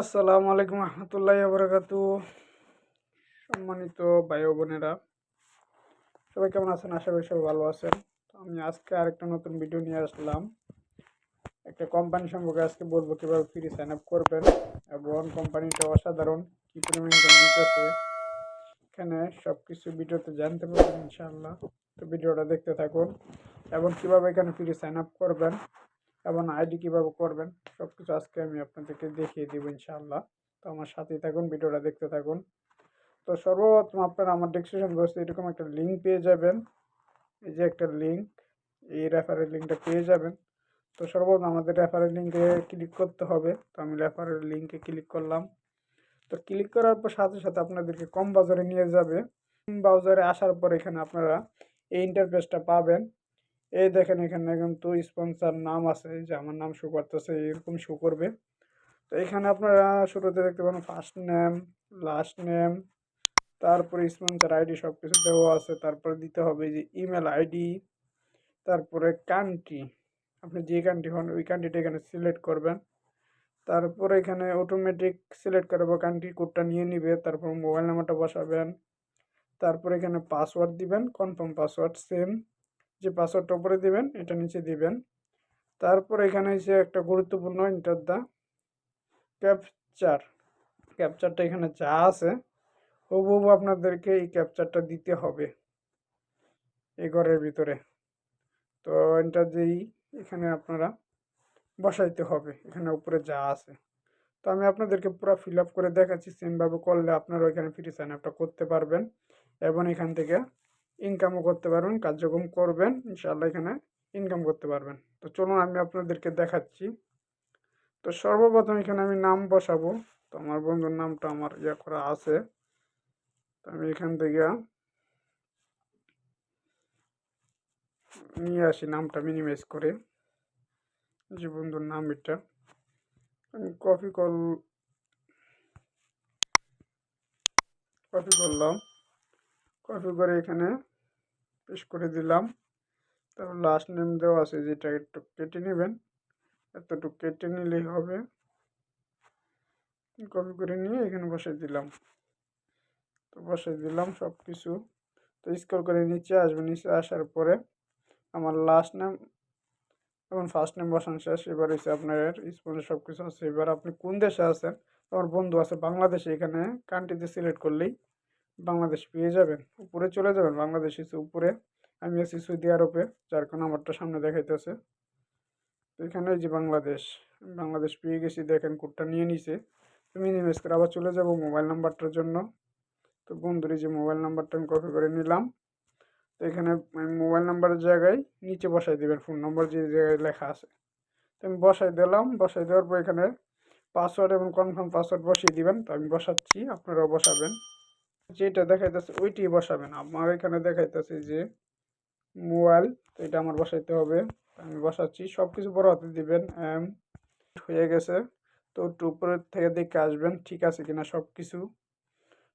আসসালামু আলাইকুম রহমতুল্লাহ বরকাত। সম্মানিত ভাই বোনেরা, সবাই কেমন আছেন? আশা করি সবাই ভালো আছেন। আমি আজকে আরেকটা নতুন ভিডিও নিয়ে আসলাম। একটা কোম্পানি সম্পর্কে আজকে বলব কীভাবে ফ্রি সাইন আপ করবেন এবং কোম্পানিটা অসাধারণ কী পরিমাণ দিতেছে। এখানে সব কিছু ভিডিওতে জানতে পারবেন ইনশাআল্লাহ। তো ভিডিওটা দেখতে থাকুন এবং কীভাবে এখানে ফ্রি সাইন আপ করবেন এবং আইডি কীভাবে করবেন। সব কিছু আজকে আমি আপনাদেরকে দেখিয়ে দিব ইনশাআল্লাহ। তো আমার সাথেই থাকুন, ভিডিওটা দেখতে থাকুন। তো সর্বপ্রথম আপনারা আমার ডিসক্রিপশন বক্সে এরকম একটা লিঙ্ক পেয়ে যাবেন। এই যে একটা লিঙ্ক এই রেফারের লিঙ্কটা পেয়ে যাবেন। তো সর্বপ্রথম আমাদের রেফারের লিঙ্কে ক্লিক করতে হবে। তো আমি রেফারের লিঙ্কে ক্লিক করলাম। তো ক্লিক করার পর সাথে সাথে আপনাদেরকে কম বাজারে নিয়ে যাবে। কম বাজারে আসার পর এখানে আপনারা এই ইন্টারফেসটা পাবেন। এই দেখেন এখানে কিন্তু স্পন্সার নাম আছে যে আমার নাম শো করতেছে, এরকম শো করবে। তো এখানে আপনারা শুরুতে দেখতে পাবেন ফার্স্ট নেম লাস্ট নেম তারপরে স্পন্সার আইডি সব কিছু দেওয়া আছে, তারপরে দিতে হবে যে ইমেল আইডি তারপরে কান্ট্রি আপনি যে কান্ট্রি হন, ওই কান্ট্রিটা এখানে সিলেক্ট করবেন। তারপরে এখানে অটোমেটিক সিলেক্ট করব কান্ট্রি কোডটা নিয়ে নিবে, তারপর মোবাইল নাম্বারটা বসাবেন। তারপরে এখানে পাসওয়ার্ড দিবেন কনফার্ম পাসওয়ার্ড সেম যে পাসওয়ার্ডটা উপরে দিবেন, এটা নিচে দিবেন। তারপর এখানে এসে একটা গুরুত্বপূর্ণ ইন্টার দা ক্যাপচার ক্যাপচারটা এখানে যা আছে, হুবহু আপনাদেরকে এই ক্যাপচারটা দিতে হবে এই ঘরের ভিতরে। তো এটা যেই এখানে আপনারা বসাইতে হবে, এখানে উপরে যা আছে। তো আমি আপনাদেরকে পুরো ফিল আপ করে দেখাচ্ছি সেমভাবে করলে আপনারা ওইখানে ফ্রি সাইন আপটা করতে পারবেন। এবং এখান থেকে ইনকামও করতে পারবেন, কার্যক্রম করবেন, ইনশাআল্লাহ এখানে ইনকাম করতে পারবেন। তো চলুন আমি আপনাদেরকে দেখাচ্ছি। তো সর্বপ্রথম এখানে আমি নাম বসাবো। তো আমার বন্ধুর নামটা আমার ইয়ে করা আছে। তো আমি এখান থেকে নিয়ে আসি নামটা মিনিমাইজ করে। যে বন্ধুর নাম এটা। আমি কপি কল কপি করলাম। কপি করে এখানে পেশ করে দিলাম। তারপর লাস্ট নেম দেওয়া আছে, যেটা একটু কেটে নেবেন। এতটুকু কেটে নিলেই হবে। কপি করে নিয়ে এখানে বসাই দিলাম। তো বসাই দিলাম সব কিছু তো স্কল করে নিচে আসবে, নিচে আসার পরে আমার লাস্ট নেম এবং ফার্স্ট নেম বসানো শেষ। এবার হচ্ছে আপনার স্পন্সর সব কিছু আছে। এবার আপনি কোন দেশে আছেন? আমার বন্ধু আছে বাংলাদেশে, এখানে কান্ট্রিতে সিলেক্ট করলেই বাংলাদেশ পেয়ে যাবেন, উপরে চলে যাবেন, বাংলাদেশ এসে উপরে। আমি আছি সৌদি আরবে, যার কারণে আমারটা সামনে দেখাইতেছে। তো এখানে যে বাংলাদেশ বাংলাদেশ পেয়ে গেছি, দেখেন কোডটা নিয়ে নিছে। তো মিনিমাইজ করে আবার চলে যাব মোবাইল নাম্বারটার জন্য। তো বন্ধুর যে মোবাইল নাম্বারটা আমি কপি করে নিলাম। তো এখানে মোবাইল নাম্বারের জায়গায় নিচে বসাই দেবেন ফোন নম্বর যে জায়গায় লেখা আছে। তো আমি বসাই দিলাম, বসাই দেওয়ার পর এখানে পাসওয়ার্ড এবং কনফার্ম পাসওয়ার্ড বসিয়ে দিবেন। তো আমি বসাচ্ছি, আপনারাও বসাবেন। যেটা দেখাইতেছে ওইটি বসাবেন। আমার এখানে দেখাইতেছে যে মোবাইল, তো এটা আমার বসাইতে হবে। আমি বসাচ্ছি সব কিছু বড় হাতে দিবেন। এম, হয়ে গেছে। তো একটু উপরের থেকে দেখে আসবেন, ঠিক আছে কিনা সব কিছু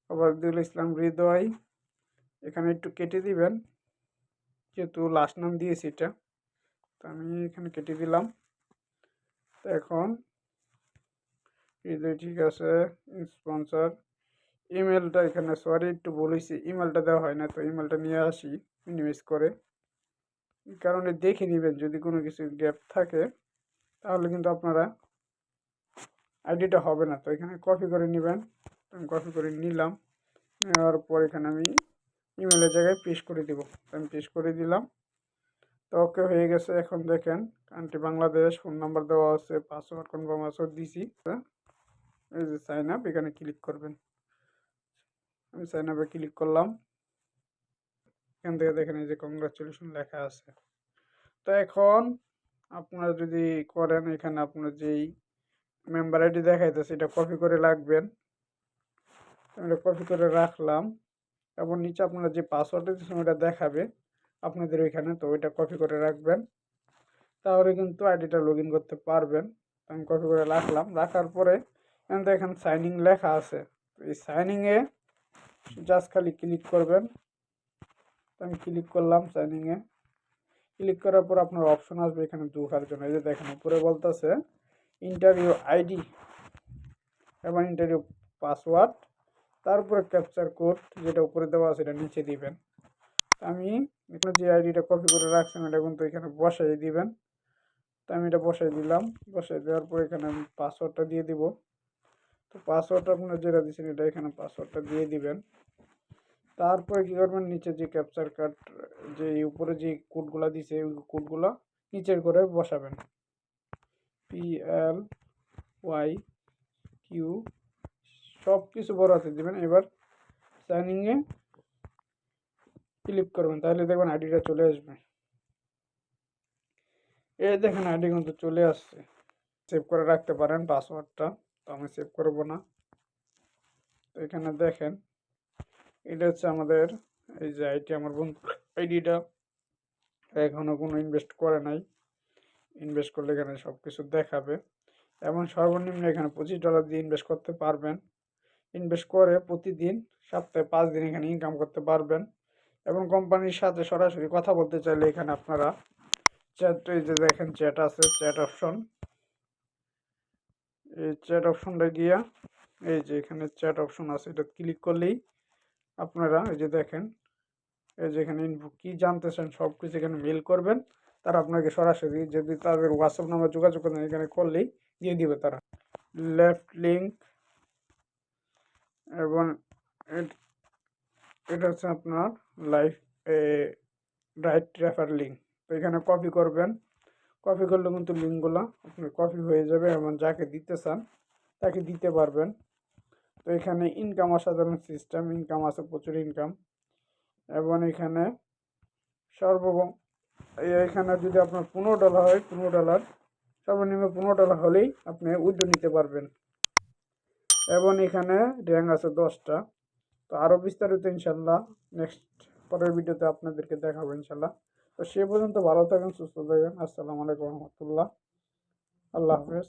অবাকদুল ইসলাম হৃদয়, এখানে একটু কেটে দিবেন। যেহেতু লাস্ট নাম দিয়েছি এটা, তো আমি এখানে কেটে দিলাম। তো এখন, হৃদয় ঠিক আছে স্পন্সর ইমেলটা এখানে সরি একটু বলেছি ইমেলটা দেওয়া হয় না, তো ইমেলটা নিয়ে আসি মিনিমাইজ করে। কারণে দেখে নেবেন, যদি কোনো কিছু গ্যাপ থাকে, তাহলে কিন্তু আপনারা আইডিটা হবে না। তো এখানে কপি করে নেবেন, আমি কপি করে নিলাম, নেওয়ার পর এখানে আমি ইমেলের জায়গায় পেস্ট করে দিব। আমি পেস্ট করে দিলাম, তো ওকে হয়ে গেছে। এখন দেখেন কান্ট্রি বাংলাদেশ ফোন নাম্বার দেওয়া আছে পাসওয়ার্ড কনফার্ম পাসওয়ার্ড দিছি। এই যে সাইন আপ এখানে ক্লিক করবেন। আমি সাইন আপে ক্লিক করলাম। এখান থেকে দেখেন এই যে কংগ্রাচুলেশন লেখা আছে। তো এখন আপনারা যদি করেন, এখানে আপনার যেই মেম্বার আইডি দেখাইতেছে, এটা কপি করে রাখবেন। এটা কপি করে রাখলাম। এবং নিচে আপনারা যে পাসওয়ার্ডটা দিচ্ছেন ওটা দেখাবে আপনাদের ওইখানে। তো ওইটা কপি করে রাখবেন। তাহলে কিন্তু আইডিটা লগ করতে পারবেন। আমি কপি করে রাখলাম। রাখার পরে এখানে সাইনিং লেখা আছে। এই সাইনিংয়ে জাস্ট খালি ক্লিক করবেন। আমি ক্লিক করলাম সাইনিংয়ে ক্লিক করার পর আপনার অপশন আসবে এখানে ঢোকার জন্য। এই যে দেখেন, উপরে বলতেছে ইন্টারভিউ আইডি এবং ইন্টারভিউ পাসওয়ার্ড তারপরে ক্যাপচার কোড যেটা উপরে দেওয়া আছে এটা নিচে দিবেন। আমি এখানে যে আইডিটা কপি করে রাখছিলাম এটা কিন্তু এখানে বসাই দিবেন। তো আমি এটা বসাই দিলাম। বসাই দেওয়ার পর এখানে আমি পাসওয়ার্ডটা দিয়ে দিব। তো পাসওয়ার্ডটা আপনার যেটা দিচ্ছেন এটা এখানে পাসওয়ার্ডটা দিয়ে দিবেন। তারপরে কী করবেন, নিচে যে ক্যাপচার কার্ড যে উপরে যে কোডগুলো দিছে, ওই কোডগুলো নিচের করে বসাবেন। পি এল ওয়াই কিউ সব কিছু বড় হাতে দেবেন। এবার সাইনিংয়ে ক্লিক করবেন, তাহলে দেখবেন আইডিটা চলে আসবে। এই দেখেন আইডি কিন্তু চলে আসছে। সেভ করে রাখতে পারেন পাসওয়ার্ডটা তো আমি সেভ করব না। এখানে দেখেন, এটা হচ্ছে আমাদের এই যে আইটি আমার বন্ধু আইডিটা এখনও কোনো ইনভেস্ট করে নাই। ইনভেস্ট করলে এখানে সব কিছু দেখাবে। এবং সর্বনিম্ন এখানে পঁচিশ ডলার দিয়ে ইনভেস্ট করতে পারবেন। ইনভেস্ট করে প্রতিদিন, সপ্তাহে পাঁচ দিন এখানে ইনকাম করতে পারবেন। এবং কোম্পানির সাথে সরাসরি কথা বলতে চাইলে এখানে আপনারা চ্যাট এই যে দেখেন চ্যাট আছে চ্যাট অপশন এই চ্যাট অপশনটা গিয়া, এই যে এখানে চ্যাট অপশন আছে, এটা ক্লিক করলেই আপনারা এই যে দেখেন, এই যে এখানে ইনফো কী জানতে চান সব কিছু এখানে মেল করবেন, তারা আপনাকে সরাসরি যদি তাদের হোয়াটসঅ্যাপ নাম্বার যোগাযোগ করেন, এখানে করলেই দিয়ে দিবে তারা। লেফট লিঙ্ক এবং এটা হচ্ছে আপনার লাইফ রাইট রেফার লিঙ্ক তো এখানে কপি করবেন কপি করলে কিন্তু লিঙ্কগুলো আপনার কপি হয়ে যাবে এবং যাকে দিতে চান, তাকে দিতে পারবেন। তো এখানে ইনকাম অসাধারণ সিস্টেম ইনকাম আছে, প্রচুর ইনকাম এবং এখানে সর্ব এখানে যদি আপনার পনেরো ডলার হয়, পনেরো ডলার সর্বনিম্ন পনেরো ডলার হলেই আপনি উইড্রো নিতে পারবেন। এবং এখানে র্যাঙ্ক আছে দশটা। তো আরও বিস্তারিত ইনশাল্লাহ, নেক্সট পরের ভিডিওতে আপনাদেরকে দেখাবো ইনশাল্লাহ। তো সে পর্যন্ত ভালো থাকেন সুস্থ থাকেন। আসসালামু আলাইকুম রহমতুল্লাহ। আল্লাহ হাফেজ।